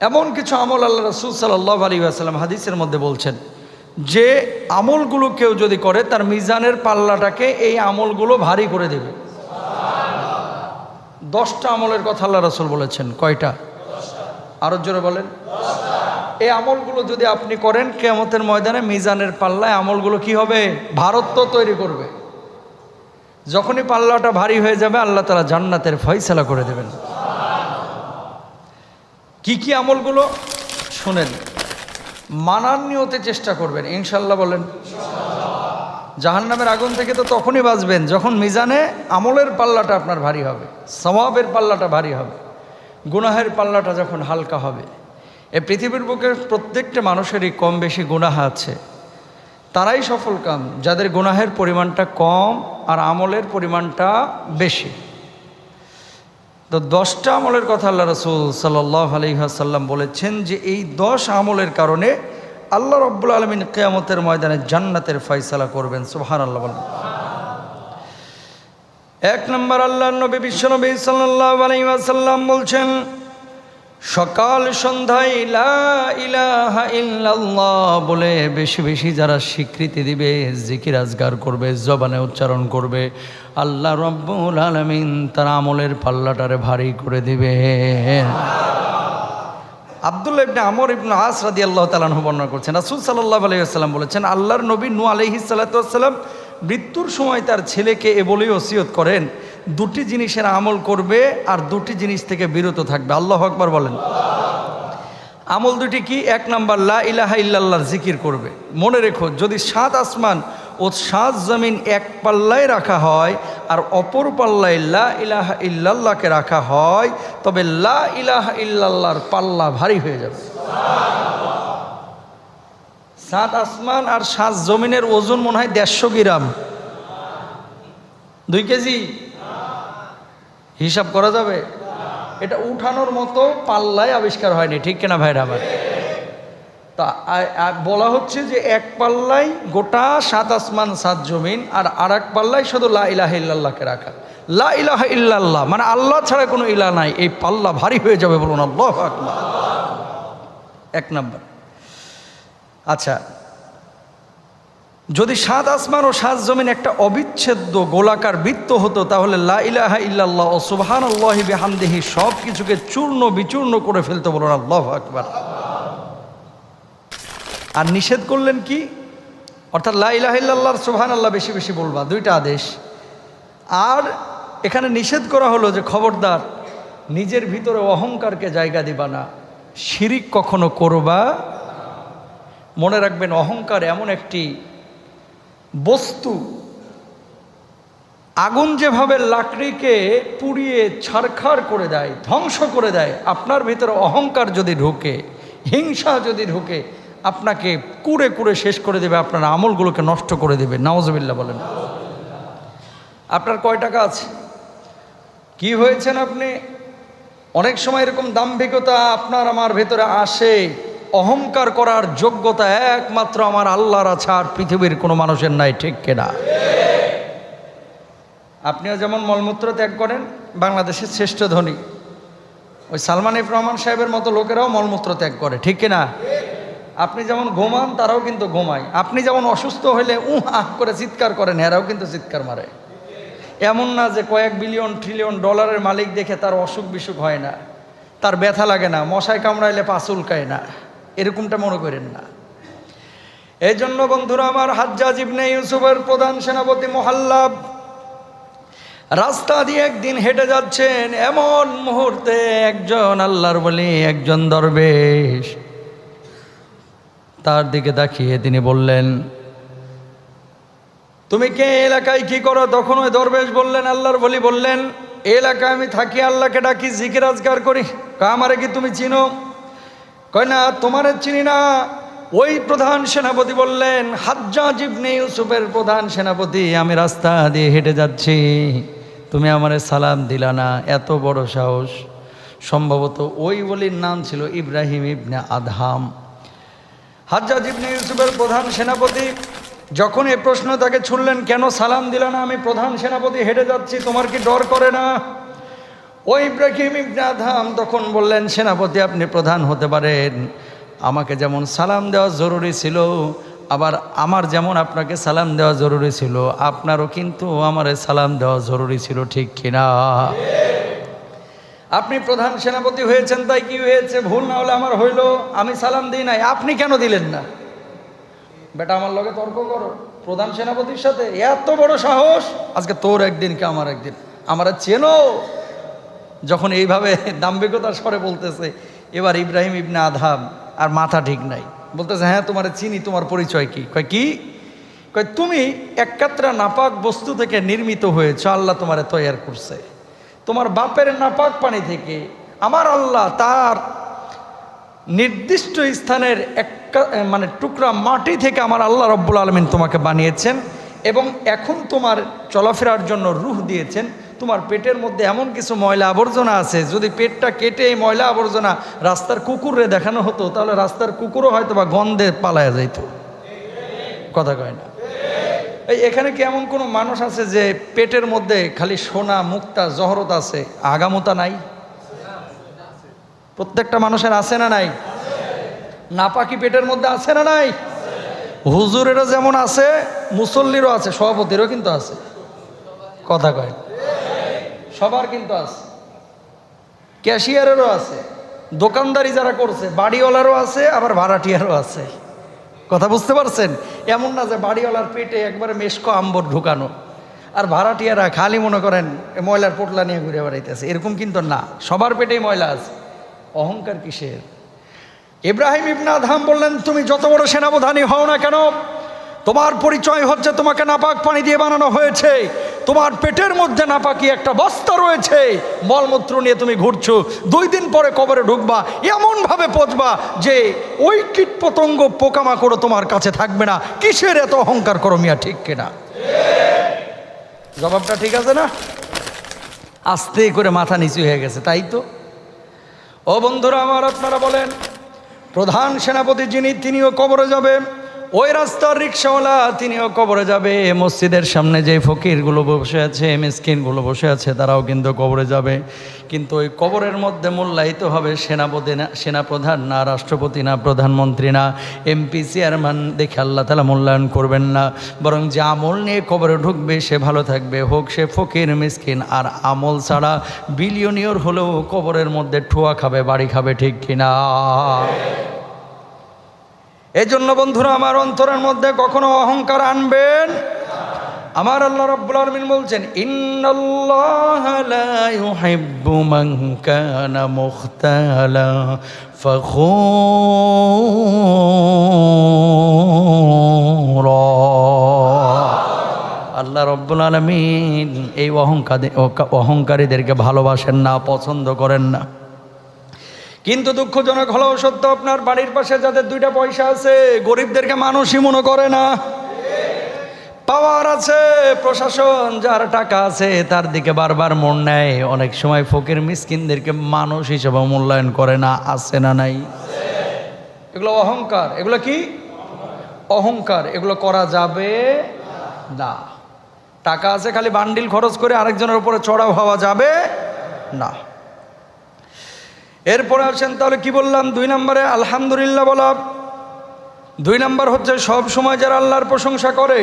এমন কিছু আমল আল্লাহ রসুল সাল্লাহ আলী আসাল্লাম হাদিসের মধ্যে বলছেন, যে আমলগুলো কেউ যদি করে, তার মিজানের পাল্লাটাকে এই আমলগুলো ভারী করে দেবে। দশটা আমলের কথা আল্লাহ রসুল বলেছেন, কয়টা? আরও জোরে বলেন। এই আমলগুলো যদি আপনি করেন কেমতের ময়দানে মিজানের পাল্লায় আমলগুলো কি হবে? ভারত্ব তৈরি করবে। যখনই পাল্লাটা ভারী হয়ে যাবে, আল্লাহ তালা জান্নাতের ফয়সালা করে দেবেন। কি কি আমলগুলো? শুনেন, মানার নিয়তে চেষ্টা করবেন, ইনশাল্লাহ বলেন। জাহান্নামের আগুন থেকে তো তখনই বাঁচবেন যখন মিজানে আমলের পাল্লাটা আপনার ভারী হবে সমাবের পাল্লাটা ভারী হবে, গুনাহের পাল্লাটা যখন হালকা হবে। এ পৃথিবীর বুকে প্রত্যেকটা মানুষেরই কম বেশি গুনাহ আছে। তারাই সফল কাম, যাদের গুনাহের পরিমাণটা কম আর আমলের পরিমাণটা বেশি। তো দশটা আমলের কথা আল্লাহ রসুল সাল্লাহ আলহাসাল্লাম বলেছেন যে এই দশ আমলের কারণে আল্লাহ রব্বুল আলমিন কেয়ামতের ময়দানে জান্নাতের ফয়সালা করবেন সুহান আল্লাহ এক নম্বর আল্লাহ নবী বিশ্বনবী সাল্লাহ আলহিহাসাল্লাম বলছেন সকাল সন্ধ্যায় বলে বেশি বেশি যারা স্বীকৃতি দিবে, জিকির আজগার করবে, জবানে উচ্চারণ করবে, আল্লাহ রব্বুল আলমিন তার আমলের পাল্লাটারে ভারী করে দিবে। আবদুল্লাহ ইবনে আমর ইবনে আস রাদি আল্লাহ তালাহ বর্ণনা করছেন, রাসুল সাল্লাহ আলাইসাল্লাম বলেছেন, আল্লাহর নবী নু আলহি সাল্লাতাম মৃত্যুর সময় তার ছেলেকে এ বলেই ওসিয়ত করেন দুটি জিনিসের আমল করবে আর দুটি জিনিস থেকে বিরত থাকবে। আল্লাহ আকবর বলেন। আমল দুটি কি? এক নাম্বার, লা ইলাহা ইল্লাল্লাহর জিকির করবে। মনে রেখো, যদি সাত আসমান ও সাত জমিন এক পাল্লায় রাখা হয় আর অপর পাল্লায় লা ইলাহা ইল্লাল্লাহকে রাখা হয়, তবে লা ইলাহা ইল্লাল্লাহর পাল্লা ভারী হয়ে যাবে। সাত আসমান আর সাত জমিনের ওজন মনে হয় দেড়শো গ্রাম। দুই কেজি? হিসাব করা যাবে? এটা উঠানোর মতো পাল্লায় আবিষ্কার হয়নি, ঠিক কিনা ভাইরা আমার? তা বলা হচ্ছে যে এক পাল্লায় গোটা সাত আসমান, সাত জমিন, আর আর এক পাল্লায় শুধু লা ইলাহা ইল্লাল্লাহকে রাখা। লা ইলাহা ইল্লাল্লাহ মানে আল্লাহ ছাড়া কোনো ইলা নাই, এই পাল্লা ভারী হয়ে যাবে বলুন, আল্লাহ এক নাম্বার। আচ্ছা যদি সাত আসমান ও সাত জমিন একটা অবিচ্ছেদ্য গোলাকার বৃত্ত হতো, তাহলে লা ইলাহা ইল্লাল্লাহ ও সুবহান আল্লাহি বেহামদেহি সব কিছুকে চূর্ণ বিচূর্ণ করে ফেলতে বলুন আল্লাহ আকবার। আর নিষেধ করলেন কি? অর্থাৎ লা ইলাহা ইল্লাল্লাহর আল্লাহ বেশি বেশি বলবা, দুইটা আদেশ। আর এখানে নিষেধ করা হলো যে খবরদার, নিজের ভিতরে অহংকারকে জায়গা দিবা না, শিরিক কখনো করবা। মনে রাখবেন, অহংকার এমন একটি বস্তু। আগুন যেভাবে লাকড়িকে পুড়িয়ে ছারখার করে দেয়, ধ্বংস করে দেয়, আপনার ভিতরে অহংকার যদি ঢোকে, হিংসা যদি ঢোকে, আপনাকে কুড়ে কুড়ে শেষ করে দেবে, আপনার আমলগুলোকে নষ্ট করে দেবে। নওয়াজবিল্লা বলেন। আপনার কয় টাকা আছে? কি হয়েছেন আপনি? অনেক সময় এরকম দাম্ভিকতা আপনার, আমার ভেতরে আসে। অহংকার করার যোগ্যতা একমাত্র আমার আল্লাহর আছে আর পৃথিবীর কোনো মানুষের নাই, ঠিক কেনা আপনিও যেমন মলমূত্র ত্যাগ করেন, বাংলাদেশের শ্রেষ্ঠ ধনী। ওই সালমান ইফ রহমান সাহেবের মতো লোকেরাও মলমূত্র ত্যাগ করে, ঠিক কিনা আপনি যেমন ঘুমান, তারাও কিন্তু ঘুমায়। আপনি যেমন অসুস্থ হইলে, উহ, আহ, করে চিৎকার করেন, এরাও কিন্তু চিৎকার মারে। এমন না যে কয়েক বিলিয়ন, ট্রিলিয়ন ডলারের মালিক দেখে তার অসুখ বিসুখ হয় না। তার ব্যথা লাগে না, মশায় কামড়াইলে পাঁচ উল্কায় না। এরকমটা মনে করেন না। এই জন্য বন্ধুরা আমার হাজ্জাজ ইবনে ইউসুফের প্রধান সেনাপতি মোহাল্লাব রাস্তা দিয়ে একদিন হেঁটে যাচ্ছেন, এমন মুহূর্তে একজন আল্লাহর বলি, একজন দরবেশ তার দিকে তাকিয়ে তিনি বললেন, তুমি কে এলাকায় কি করো? তখন ওই দরবেশ বললেন, আল্লাহর বলি বললেন এলাকায় আমি থাকি, আল্লাহকে ডাকি, জিকির আজগার করি। আমারে কি তুমি চিনো? কয় না, তোমারে চিনি না? ওই প্রধান সেনাপতি বললেন, হাজ্জাজ ইবনে ইউসুফের প্রধান সেনাপতি, আমি রাস্তা দিয়ে হেঁটে যাচ্ছি। তুমি আমারে সালাম দিলা না, এত বড় সাহস। সম্ভবত ওই বলির নাম ছিল ইব্রাহিম ইবনে আদহাম। হাজ্জাজ ইবনে ইউসুফের প্রধান সেনাপতি, যখন এ প্রশ্ন তাকে ছুড়লেন, কেন সালাম দিলা না? আমি প্রধান সেনাপতি, হেঁটে যাচ্ছি, তোমার কি ডর করে না? ওই ইব্রাহিম ইবনে আধাম তখন বললেন, সেনাপতি আপনি প্রধান হতে পারেন। আমাকে যেমন সালাম দেওয়া জরুরি ছিল, আবার আমার যেমন আপনাকে সালাম দেওয়া জরুরি ছিল, আপনারও কিন্তু আমারে সালাম দেওয়া জরুরি ছিল, ঠিক কিনা? আপনি প্রধান সেনাপতি হয়েছেন, তাই কি হয়েছে? ভুল না হলে আমার হইল, আমি সালাম দিই নাই, আপনি কেন দিলেন না? বেটা, আমার লগে তর্ক করো, প্রধান সেনাপতির সাথে, এত বড় সাহস, আজকে তোর একদিন, কে আমার একদিন, আমরা চেনো। যখন এইভাবে দাম্ভিকতার স্বরে বলতেছে, এবার ইব্রাহিম ইবনে আধাম আর মাথা ঠিক নাই। বলতেছে হ্যাঁ তোমার চিনি, তোমার পরিচয় কি? কয় কি? কয়, তুমি একাত্রা নাপাক বস্তু থেকে নির্মিত হয়েছ, আল্লাহ তোমারে তৈয়ার করছে। তোমার বাপের নাপাক পানি থেকে আমার আল্লাহ তার নির্দিষ্ট স্থানের এক মানে টুকরা মাটি থেকে আমার আল্লাহ রব্বুল আলমিন তোমাকে বানিয়েছেন এবং এখন তোমার চলাফেরার জন্য রুহ দিয়েছেন। তোমার পেটের মধ্যে এমন কিছু ময়লা আবর্জনা আছে, যদি পেটটা কেটে এই ময়লা আবর্জনা রাস্তার কুকুরে দেখানো হতো, তাহলে রাস্তার কুকুরও হয়তো বা গন্ধে পালায়া যাইত। কথা কয় না? এই এখানে কি এমন কোনো মানুষ আছে যে পেটের মধ্যে খালি সোনা, মুক্তা, জহরত আছে, আগামতা নাই? প্রত্যেকটা মানুষের আছে না নাই? নাপাকি পেটের মধ্যে আছে না নাই? হুজুরেরও যেমন আছে, মুসল্লিরও আছে, সভাপতিরও কিন্তু আছে। কথা কয় সবার কিন্তু আছে। ক্যাশিয়ারেরও আছে, দোকানদারি যারা করছে, বাড়িওয়ালারও আছে, আবার ভাড়াটিয়ারও আছে। কথা বুঝতে পারছেন? এমন না যে বাড়িওয়ালার পেটে একবারে মেশকো আম্বর ঢুকানো। আর ভাড়াটিয়ারা খালি মনে করেন ময়লার পোটলা নিয়ে ঘুরে বেড়াইতেছে। এরকম কিন্তু না, সবার পেটেই ময়লা আছে। অহংকার কিসের? ইব্রাহিম ইবনা আধাম বললেন, তুমি যত বড় সেনাপ্রধানী হও না কেন তোমার পরিচয় হচ্ছে তোমাকে নাপাক পানি দিয়ে বানানো হয়েছে। তোমার পেটের মধ্যে নাপাকি একটা বস্তা রয়েছে। মলমূত্র নিয়ে তুমি ঘুরছো, দুই দিন পরে কবরে ঢুকবা, এমনভাবে পচবা যে ওই কীট পতঙ্গ পোকামাকড় তোমার কাছে থাকবে না। কিসের এত অহংকার করো মিয়া, ঠিক কিনা? জবাবটা ঠিক আছে না? আস্তে করে মাথা নিচু হয়ে গেছে, তাই তো? ও বন্ধুরা, আমার আপনারা বলেন, প্রধান সেনাপতি যিনি, তিনিও কবরে যাবে ওই রাস্তার রিক্সাওয়ালা, তিনিও কবরে যাবে। মসজিদের সামনে যে ফকিরগুলো বসে আছে এম মিসকিনগুলো বসে আছে, তারাও কিন্তু কবরে যাবে। কিন্তু ওই কবরের মধ্যে মূল্যায়িত হবে সেনাপতি না, সেনাপ্রধান না, রাষ্ট্রপতি না, প্রধানমন্ত্রী না, এমপি, চেয়ারম্যান দেখে আল্লাহ তালা মূল্যায়ন করবেন না। বরং যে আমল নিয়ে কবরে ঢুকবে, সে ভালো থাকবে। হোক সে ফকির, মিসকিন, আর আমল ছাড়া বিলিয়নিয়র হলেও কবরের মধ্যে ঠুয়া খাবে, বাড়ি খাবে ঠিক কিনা। এই জন্য বন্ধুরা আমার অন্তরের মধ্যে কখনো অহংকার আনবেন। আমার আল্লাহ রাব্বুল আলামিন বলছেন আল্লাহ রব্বুল আলমিন এই অহংকার অহংকারীদেরকে ভালোবাসেন না, পছন্দ করেন না। কিন্তু দুঃখজনক হলেও সত্য, আপনার বাড়ির পাশে যাদের দুইটা পয়সা আছে, গরিবদেরকে মানুষই মনে করে না। পাওয়ার আছে, প্রশাসন যার টাকা আছে, তার দিকে বারবার মন নেয়। অনেক সময় ফকির মিসকিনদেরকে মানুষ হিসেবে মূল্যায়ন করে না, আছে না নাই। এগুলো অহংকার। এগুলো কি? অহংকার। এগুলো করা যাবে না। টাকা আছে, খালি বান্ডিল খরচ করে আরেকজনের উপরে চড়াও হওয়া যাবে না। এরপরে আসেন তাহলে কি বললাম? দুই নম্বরে আলহামদুলিল্লাহ বলা। দুই নম্বর হচ্ছে সব সময় যারা আল্লাহর প্রশংসা করে,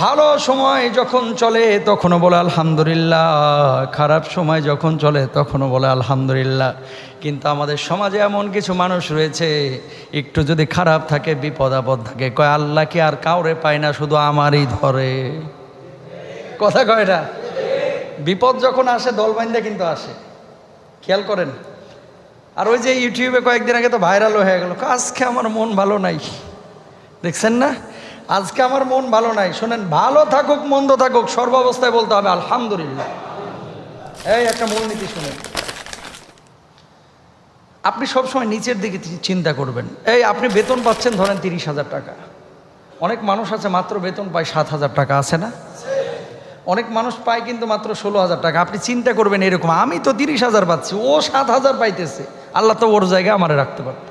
ভালো সময় যখন চলে তখনও বলে আলহামদুলিল্লাহ, খারাপ সময় যখন চলে তখনও বলে আলহামদুলিল্লাহ। কিন্তু আমাদের সমাজে এমন কিছু মানুষ রয়েছে, একটু যদি খারাপ থাকে, বিপদ আপদ থাকে, কয় আল্লাহ কি আর কাউরে পায় না, শুধু আমারই ধরে। কথা কয় না? বিপদ যখন আসে দলবাইন্দা কিন্তু আসে। খেয়াল করেন। আর ওই যে ইউটিউবে কয়েকদিন আগে তো ভাইরাল হয়ে গেল। আজকে আমার মন ভালো নাই। দেখছেন না? আজকে আমার মন ভালো নাই। শোনেন, ভালো থাকুক, মন্দ থাকুক সর্বাবস্থায় বলতে হবে আলহামদুলিল্লাহ। এই একটা মূলনীতি শুনেন। আপনি সবসময় নিচের দিকে চিন্তা করবেন। এই আপনি বেতন পাচ্ছেন ধরেন তিরিশ হাজার টাকা। অনেক মানুষ আছে মাত্র বেতন পায় সাত হাজার টাকা, আছে না? অনেক মানুষ পায় কিন্তু মাত্র ষোলো হাজার টাকা। আপনি চিন্তা করবেন এরকম, আমি তো তিরিশ হাজার পাচ্ছি, ও সাত হাজার পাইতেছে। আল্লাহ তো ওর জায়গায় আমারে রাখতে পারত।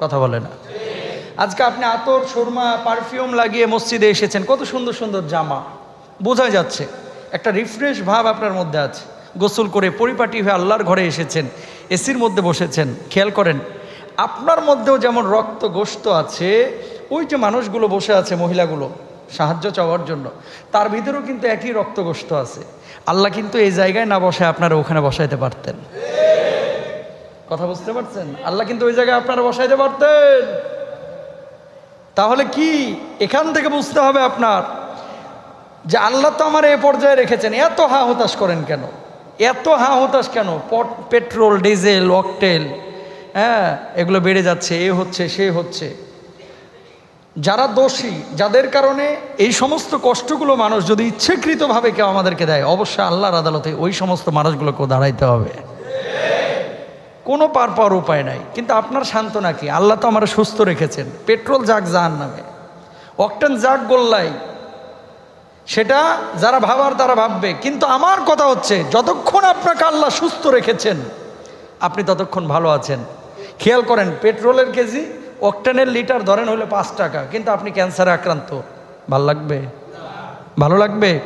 কথা বলে না। আজকে আপনি আতর, সুরমা, পারফিউম লাগিয়ে মসজিদে এসেছেন, কত সুন্দর সুন্দর জামা। বোঝা যাচ্ছে, একটা রিফ্রেশ ভাব আপনার মধ্যে আছে। গোসল করে পরিপাটি হয়ে আল্লাহর ঘরে এসেছেন, এসির মধ্যে বসেছেন, খেয়াল করেন, আপনার মধ্যেও যেমন রক্ত গোস্ত আছে, ওই যে মানুষগুলো বসে আছে, মহিলাগুলো, সাহায্য চাওয়ার জন্য, তার ভিতরেও কিন্তু একই রক্ত গোস্ত আছে। আল্লাহ কিন্তু এই জায়গায় না বসে আপনারা ওখানে বসাইতে পারতেন। কথা বুঝতে পারছেন? আল্লাহ কিন্তু ওই জায়গায় আপনারা বসাইতে পারতেন। তাহলে কি? এখান থেকে বুঝতে হবে আপনার যে আল্লাহ তো আমার এ পর্যায়ে রেখেছেন। এত হা হতাশ করেন কেন? এত হা হতাশ কেন? পট- পেট্রোল, ডিজেল, অকটেল হ্যাঁ এগুলো বেড়ে যাচ্ছে, এ হচ্ছে, সে হচ্ছে। যারা দোষী, যাদের কারণে এই সমস্ত কষ্টগুলো মানুষ যদি ইচ্ছাকৃতভাবে কেউ আমাদেরকে দেয়, অবশ্যই আল্লাহর আদালতে ওই সমস্ত মানুষগুলোকেও দাঁড়াইতে হবে। কোনো পার পাওয়ার উপায় নাই। কিন্তু আপনার সান্ত্বনা কি? আল্লাহ তো আমার সুস্থ রেখেছেন। পেট্রোল যাক যার নামে। অকটেন যাক গোল্লাই সেটা যারা ভাবার তারা ভাববে। কিন্তু আমার কথা হচ্ছে, যতক্ষণ আপনাকে আল্লাহ সুস্থ রেখেছেন, আপনি ততক্ষণ ভালো আছেন। খেয়াল করেন, পেট্রোলের কেজি অকটেনের লিটার ধরেন হলে পাঁচ টাকা। কিন্তু আপনি ক্যান্সারে আক্রান্ত। ভালো লাগবে? ভালো লাগবে?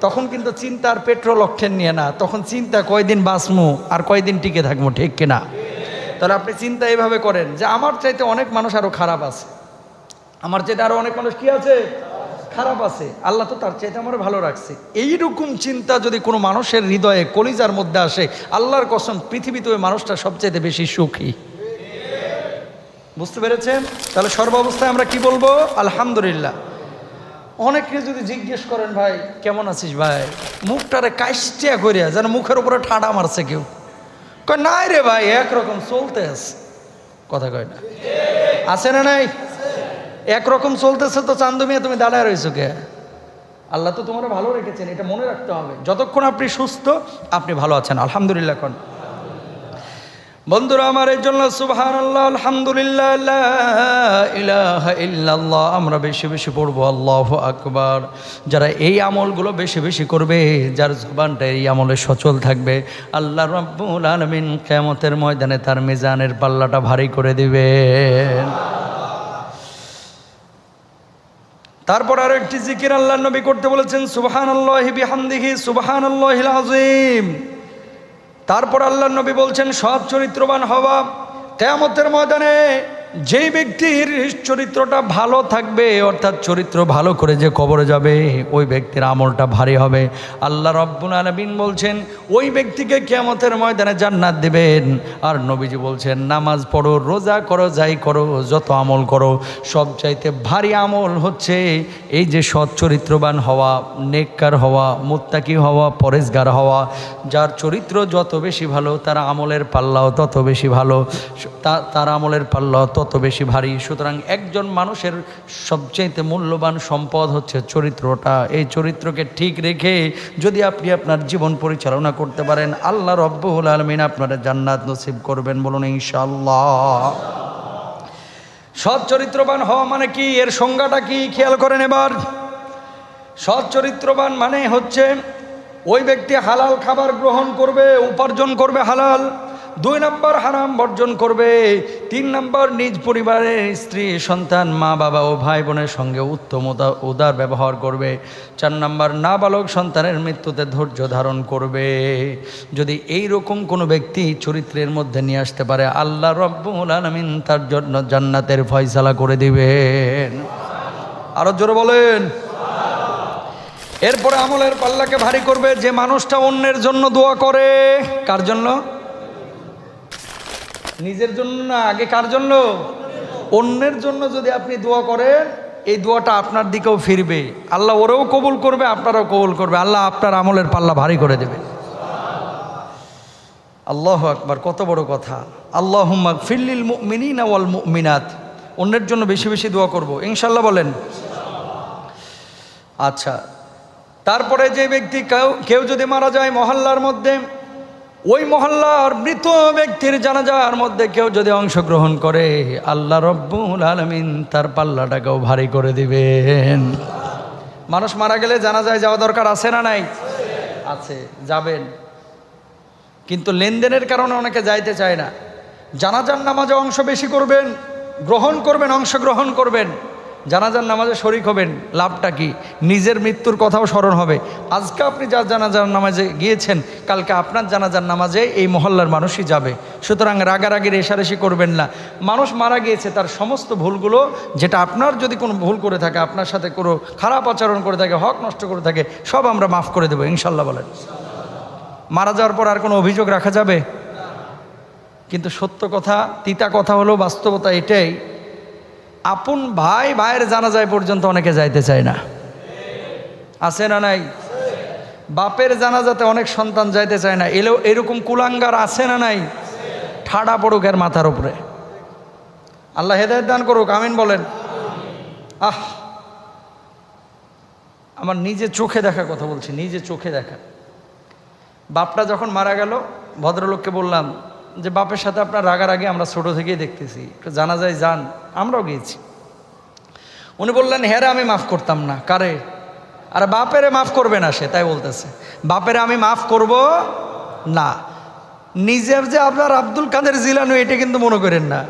তখন কিন্তু চিন্তা আর পেট্রোল অকটেন নিয়ে না, তখন চিন্তা কয়দিন বাঁচমু আর কয়দিন টিকে থাকব ঠিক কিনা? তাহলে আপনি চিন্তা এইভাবে করেন যে আমার চাইতে অনেক মানুষ আরও খারাপ আছে। আমার চাইতে আরও অনেক মানুষ কি আছে? খারাপ আছে। আল্লাহ তো তার চাইতে আমার ভালো রাখছে। এইরকম চিন্তা যদি কোনো মানুষের হৃদয়ে কলিজার মধ্যে আসে, আল্লাহর কসম, পৃথিবীতে ওই মানুষটা সবচাইতে বেশি সুখী। বুঝতে পেরেছেন? তাহলে সর্বাবস্থায় আমরা কি বলব? আলহামদুলিল্লাহ। অনেকে যদি জিজ্ঞেস করেন, ভাই, কেমন আছিস ভাই? মুখটারে কাইস্টিয়া করিয়া যেন মুখের উপরে ঠাডা মারছে কেউ। কয়, নাই রে ভাই, একরকম চলতে আছে। কথা কয় না। আছে না নাই? একরকম চলতেছে তো চান্দু মিয়া, তুমি দাঁড়ায় রয়েছো কে? আল্লাহ তো তোমার ভালো রেখেছেন, এটা মনে রাখতে হবে। যতক্ষণ আপনি সুস্থ, আপনি ভালো আছেন। আলহামদুলিল্লাহ কোন। বন্ধুরা, আমার এই জন্য সুবহান আল্লাহ আলহামদুলিল্লাহ আমরা বেশি বেশি পড়ব, আল্লাহ আকবার। যারা এই আমলগুলো বেশি বেশি করবে, যার জবানটা এই আমলে সচল থাকবে, আল্লাহ রাব্বুল আলামিন কিয়ামতের ময়দানে তার মিজানের পাল্লাটা ভারী করে দিবেন। তারপর আরও একটি জিকির আল্লাহ নবী করতে বলেছেন সুবহান আল্লাহ বিহামদিহি সুবহান আল্লাহিল আজিম তারপর আল্লাহ নবী বলছেন সব চরিত্রবান হওয়া কেয়ামতের ময়দানে যেই ব্যক্তির চরিত্রটা ভালো থাকবে, অর্থাৎ চরিত্র ভালো করে যে কবরে যাবে, ওই ব্যক্তির আমলটা ভারী হবে। আল্লাহ রব্বুল আলমিন বলছেন, ওই ব্যক্তিকে কেয়ামতের ময়দানে জান্নাত দেবেন। আর নবীজি বলছেন, নামাজ পড়ো, রোজা করো, যাই করো, যত আমল করো সব চাইতে ভারী আমল হচ্ছে এই যে সৎ চরিত্রবান হওয়া, নেককার হওয়া, মুত্তাকি হওয়া পরেশগার হওয়া। যার চরিত্র যত বেশি ভালো, তার আমলের পাল্লাও তত বেশি ভালো। তার আমলের পাল্লাও তত বেশি ভারী। সুতরাং একজন মানুষের সবচাইতে মূল্যবান সম্পদ হচ্ছে চরিত্রটা। এই চরিত্রকে ঠিক রেখে যদি আপনি আপনার জীবন পরিচালনা করতে পারেন, আল্লাহ রব্বুল আলমিন আপনারা জান্নাত নসিব করবেন বলুন ইনশাল্লাহ সৎ চরিত্রবান হওয়া মানে কি? এর সংজ্ঞাটা কি? খেয়াল করেন এবার। সৎ চরিত্রবান মানে হচ্ছে ওই ব্যক্তি হালাল খাবার গ্রহণ করবে, উপার্জন করবে হালাল। দুই নম্বর হারাম বর্জন করবে। তিন নম্বর নিজ পরিবারের স্ত্রী, সন্তান, মা, বাবা ও ভাই বোনের সঙ্গে উত্তম উদার ব্যবহার করবে। চার নম্বর নাবালক সন্তানের মৃত্যুতে ধৈর্য ধারণ করবে। যদি এই রকম কোনো ব্যক্তি চরিত্রের মধ্যে নিয়ে আসতে পারে, আল্লাহ রব্বুল আলমিন তার জন্য জান্নাতের ফয়সালা করে দিবেন। আরও জোরে বলেন। এরপরে আমলের পাল্লাকে ভারী করবে। যে মানুষটা অন্যের জন্য দোয়া করে, কার জন্য? নিজের জন্য না, আগে কার জন্য? অন্যের জন্য যদি আপনি দোয়া করেন, এই দোয়াটা আপনার দিকেও ফিরবে। আল্লাহ ওরেও কবুল করবে, আপনারাও কবুল করবে। আল্লাহ আপনার আমলের পাল্লা ভারী করে দেবে। আল্লাহ আকবার, কত বড় কথা। আল্লাহ ফিল্লিল মিনিনা ওয়াল মিনাত অন্যের জন্য বেশি বেশি দোয়া করব। ইনশাল্লাহ বলেন। আচ্ছা তারপরে যে ব্যক্তি কেউ কেউ যদি মারা যায় মহল্লার মধ্যে ওই মহল্লার মৃত ব্যক্তির জানাজার মধ্যে কেউ যদি অংশগ্রহণ করে, আল্লাহ রব্বুল আলমিন তার পাল্লাটাকেও ভারী করে দিবেন। মানুষ মারা গেলে জানাজায় যাওয়া দরকার আছে না নাই? আছে, যাবেন। কিন্তু লেনদেনের কারণে অনেকে যাইতে চায় না। জানাজার নামাজে অংশ বেশি করবেন, গ্রহণ করবেন, অংশগ্রহণ করবেন। জানাজার নামাজে শরিক হবেন, লাভটা কি? নিজের মৃত্যুর কথাও স্মরণ হবে। আজকে আপনি যার জানাজার নামাজে গিয়েছেন, কালকে আপনার জানাজার নামাজে এই মহল্লার মানুষই যাবে। সুতরাং রাগারাগি রেশারেশি করবেন না। মানুষ মারা গিয়েছে, তার সমস্ত ভুলগুলো, যেটা আপনার যদি কোনো ভুল করে থাকে, আপনার সাথে কোনো খারাপ আচরণ করে থাকে, হক নষ্ট করে থাকে, সব আমরা মাফ করে দেবো ইনশাল্লাহ বলেন। মারা যাওয়ার পর আর কোনো অভিযোগ রাখা যাবে? কিন্তু সত্য কথা, তিতা কথা হলো বাস্তবতা এটাই আপন ভাই, ভাইয়ের জানা যায় পর্যন্ত অনেকে যাইতে চায় না। আছে না নাই? বাপের জানাজাতে অনেক সন্তান যাইতে চায় না। এলেও এরকম কুলাঙ্গার আছে না নাই? ঠাডা পড়ুক এর মাথার উপরে। আল্লাহ হেদায়ত দান করুক, আমিন বলেন। আহ! আমার নিজে চোখে দেখা কথা বলছি, নিজে চোখে দেখা বাপটা যখন মারা গেল, ভদ্রলোককে বললাম যে বাপের সাথে আপনার রাগারাগি আমরা ছোটো থেকেই দেখতেছি। একটু জানা যায় যান, আমরাও গিয়েছি। উনি বললেন হ্যাঁ আমি মাফ করতাম না। কারে? আর, বাপেরে মাফ করবে না সে, তাই বলতেছে। বাপেরে আমি মাফ করব না। নিজের যে আপনার আব্দুল কাদের জিলানু, এটা কিন্তু মনে করেন না।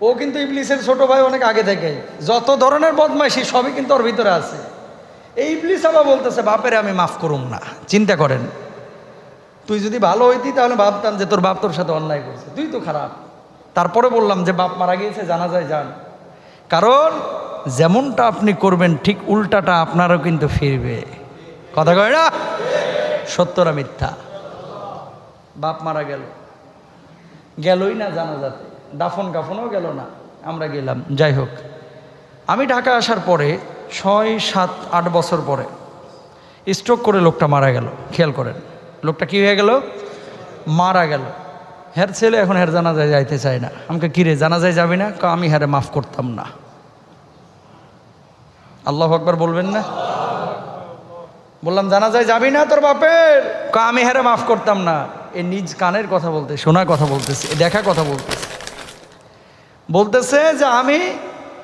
ও কিন্তু ইবলিসের ছোট ভাই অনেক আগে থেকে। যত ধরনের বদমাইশি, সবই কিন্তু ওর ভিতরে আছে। এই ইবলিস আবার বলতেছে, বাপেরে আমি মাফ করুম না। চিন্তা করেন। তুই যদি ভালো হইতি, তাহলে ভাবতাম যে তোর বাপ তোর সাথে অন্যায় করছে। তুই তো খারাপ। তারপরে বললাম যে বাপ মারা গিয়েছে, জানা যায়, যান। কারণ, যেমনটা আপনি করবেন, ঠিক উল্টাটা আপনারও কিন্তু ফিরবে। কথা কয় না? সত্যরা মিথ্যা? বাপ মারা গেল। গেলই না জানা যাতে। দাফন কাফনও গেল না। আমরা গেলাম। যাই হোক। আমি ঢাকা আসার পরে, ছয়, সাত, আট বছর পরে স্ট্রোক করে লোকটা মারা গেল। খেয়াল করেন। লোকটা কি হয়ে গেল? মারা গেল। হের ছেলে এখন হের জানাজায় যাইতে চায় না। আমাকে কিরে জানাজায় যাবি না? আমি হ্যারে মাফ করতাম না। আল্লাহ আকবার বলবেন না? বললাম, জানাজায় যাবি না তোর বাপের? আমি হ্যারে মাফ করতাম না। এ নিজ কানের কথা বলতে, শোনা কথা বলতেছে দেখা কথা বলতেছে। বলতেছে যে, আমি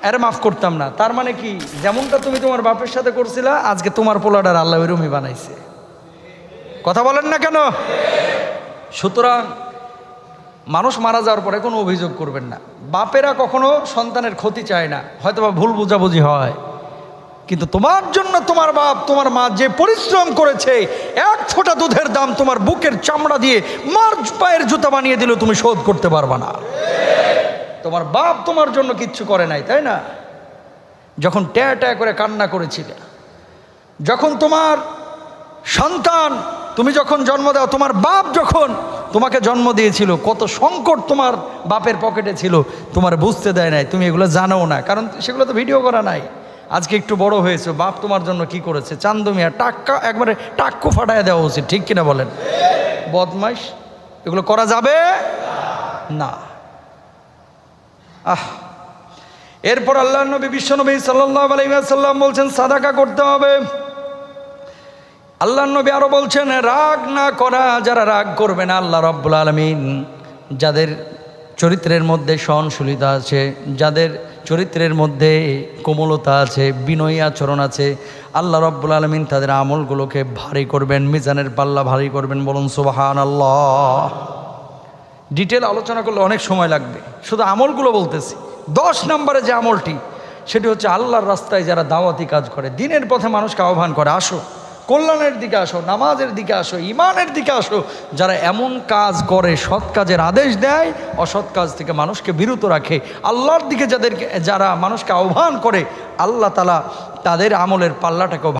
আরে মাফ করতাম না। তার মানে কি? যেমনটা তুমি তোমার বাপের সাথে করছিলা, আজকে তোমার পোলাডার আল্লাহ ওইরমই বানাইছে। কথা বলেন না কেন? সুতরাং মানুষ মারা যাওয়ার পরে কোনো অভিযোগ করবেন না। বাপেরা কখনো সন্তানের ক্ষতি চায় না হয়তো বা ভুল বোঝাবুঝি হয়। কিন্তু তোমার জন্য তোমার বাপ, তোমার মা যে পরিশ্রম করেছে, এক ফোঁটা দুধের দাম তোমার বুকের চামড়া দিয়ে মার পায়ের জুতা বানিয়ে দিলেও তুমি শোধ করতে পারবা না। তোমার বাপ তোমার জন্য কিচ্ছু করে নাই, তাই না? যখন ট্যা ট্যা করে কান্না করেছিলে, যখন তোমার সন্তান তুমি যখন জন্ম দাও, তোমার বাপ যখন তোমাকে জন্ম দিয়েছিল, কত সংকট তোমার বাপের পকেটে ছিল, তোমার বুঝতে দেয় নাই, তুমি এগুলো জানো না। কারণ সেগুলো তো ভিডিও করা নাই। আজকে একটু বড় হয়েছে, বাপ তোমার জন্য কি করেছে? চান্দমিয়া, টাক্কা, একবারে টাক্কু ফাটায় দেওয়া উচিত, ঠিক কিনা বলেন? বদমাইশ, এগুলো করা যাবে? না। আহ। এরপর আল্লাহ নবী, বিশ্বনবী সাল্লাহ আলাইসাল্লাম বলছেন, সাদাকা করতে হবে। আল্লাহ নবী আরও বলছেন, রাগ না করা, যারা রাগ করবে না, আল্লাহ রব্বুল আলমিন যাদের চরিত্রের মধ্যে সহনশীলতা আছে, যাদের চরিত্রের মধ্যে কোমলতা আছে, বিনয়ী আচরণ আছে, আল্লাহ রব্বুল আলমিন তাদের আমলগুলোকে ভারী করবেন, মিজানের পাল্লা ভারী করবেন, বলুন সুবাহান আল্লাহ ডিটেল আলোচনা করলে অনেক সময় লাগবে। শুধু আমলগুলো বলতেছি। দশ নম্বরে যে আমলটি, সেটি হচ্ছে আল্লাহর রাস্তায় যারা দাওয়াতি কাজ করে, দিনের পথে মানুষকে আহ্বান করে, আসো। কল্যাণের দিকে আসো, নামাজের দিকে আসো ইমানের দিকে আসো। যারা এমন কাজ করে, সৎ কাজের আদেশ দেয়, অসৎ কাজ থেকে মানুষকে বিরত রাখে। আল্লাহর দিকে যাদেরকে, যারা মানুষকে আহ্বান করে, আল্লাহ তালা তাদের আমলের পাল্লাটাকেও